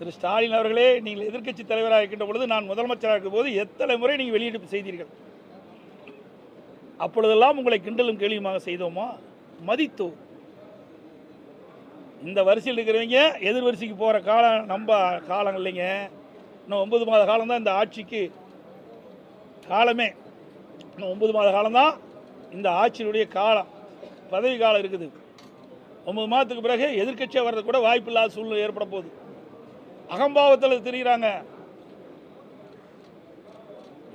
திரு ஸ்டாலின் அவர்களே நீங்கள் எதிர்க்கட்சி தலைவராக இருக்கின்ற பொழுது நான் முதலமைச்சராக இருக்கும் போது எத்தனை முறை நீங்கள் வெளியீடு செய்தீர்கள்? அப்பொழுதெல்லாம் உங்களை கிண்டலும் கேள்வியுமாக செய்தோமா? மதித்தோம் இந்த வரிசையில் இருக்கிறவங்க எதிர் வரிசைக்கு போகிற காலம் நம்ம காலம் இல்லைங்க. இன்னும் ஒன்பது மாத காலம் தான் இந்த ஆட்சிக்கு காலமே. இன்னும் ஒன்பது மாத காலம்தான் இந்த ஆட்சியினுடைய காலம் பதவி காலம் இருக்குது. ஒன்பது மாதத்துக்கு பிறகு எதிர்க்கட்சியாக வர்றது கூட வாய்ப்பு இல்லாத சூழ்நிலை ஏற்பட போகுது. அகம்பாவத்தில் தெரிகிறாங்க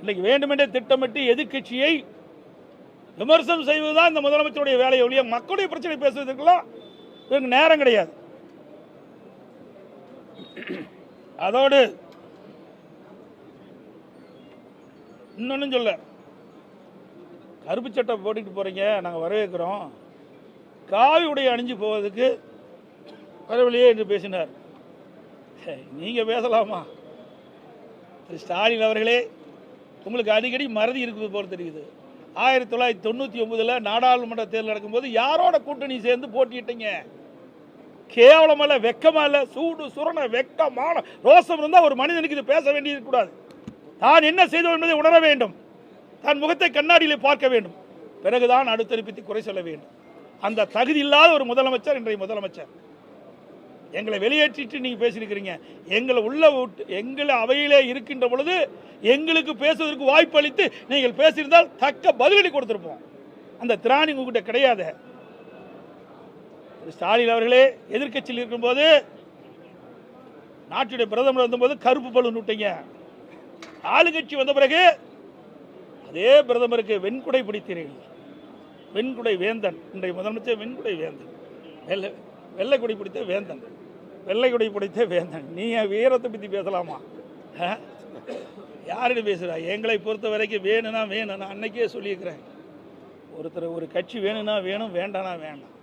இன்னைக்கு வேண்டுமென்றே திட்டமிட்டு எதிர்க்கட்சியை விமர்சனம் செய்வதுதான் இந்த முதலமைச்சருடைய வேலையை ஒழிய மக்களுடைய பிரச்சனை பேசுவதற்கெல்லாம் இவருக்கு நேரம் கிடையாது. அதோடு இன்னொன்னும் சொல்ல கருப்பு சட்டை போட்டுட்டு போறீங்க நாங்கள் வரவேற்கிறோம். காவி உடைய அணிஞ்சு போவதுக்கு வரவில்லையே என்று பேசினார். நீங்கள் பேசலாமா? திரு ஸ்டாலின் அவர்களே உங்களுக்கு அடிக்கடி மறதி இருக்குது போல தெரியுது. ஆயிரத்தி தொள்ளாயிரத்தி தொண்ணூற்றி ஒம்பதில் நாடாளுமன்ற தேர்தல் நடக்கும்போது யாரோட கூட்டணி சேர்ந்து போட்டிட்டீங்க கேவலமல்ல வெக்கமல்ல சூடு சுரண வெக்கமான ரோசம் இருந்தால் ஒரு மனிதனுக்கு இது பேச வேண்டியது கூடாது. தான் என்ன செய்தோம் என்பதை உணர வேண்டும். தன் முகத்தை கண்ணாடியில் பார்க்க வேண்டும். பிறகுதான் அடுத்தறிப்பித்து குறை சொல்ல வேண்டும். அந்த தகுதி இல்லாத ஒரு முதலமைச்சர் இன்றைய முதலமைச்சர். எங்களை வெளியேற்றிட்டு நீங்க பேசியிருக்கிறீங்க. எங்களை உள்ள விட்டு எங்களை அவையிலே இருக்கின்ற பொழுது எங்களுக்கு பேசுவதற்கு வாய்ப்பு அளித்து நீங்கள் பேசியிருந்தால் தக்க பதிலடி கொடுத்துருப்போம். அந்த திராணி உங்ககிட்ட கிடையாது. ஸ்டாலின் அவர்களே எதிர்க்கட்சியில் இருக்கும்போது நாட்டுடைய பிரதமர் வந்தபோது கருப்பு பலூன் விட்டீங்க ஆளுங்கட்சி வந்த பிறகு அதே பிரதமருக்கு வெண்குடை பிடித்தீர்கள். வெண்குடை வேந்தன் இன்றைய முதலமைச்சர் வெண்குடை வேந்தன். வெள்ளை வெள்ளைக்குடி பிடித்த வேந்தன். வெள்ளை குடை பிடித்த வேந்தன். நீ என் வீரத்தை பற்றி பேசலாமா? ஆ? பேசுகிறா எங்களை பொறுத்த வரைக்கும் வேணும்னா வேணும் நான் அன்னைக்கே சொல்லியிருக்கிறேன். ஒருத்தர் ஒரு கட்சி வேணும்னா வேணும் வேண்டானா வேண்டாம்.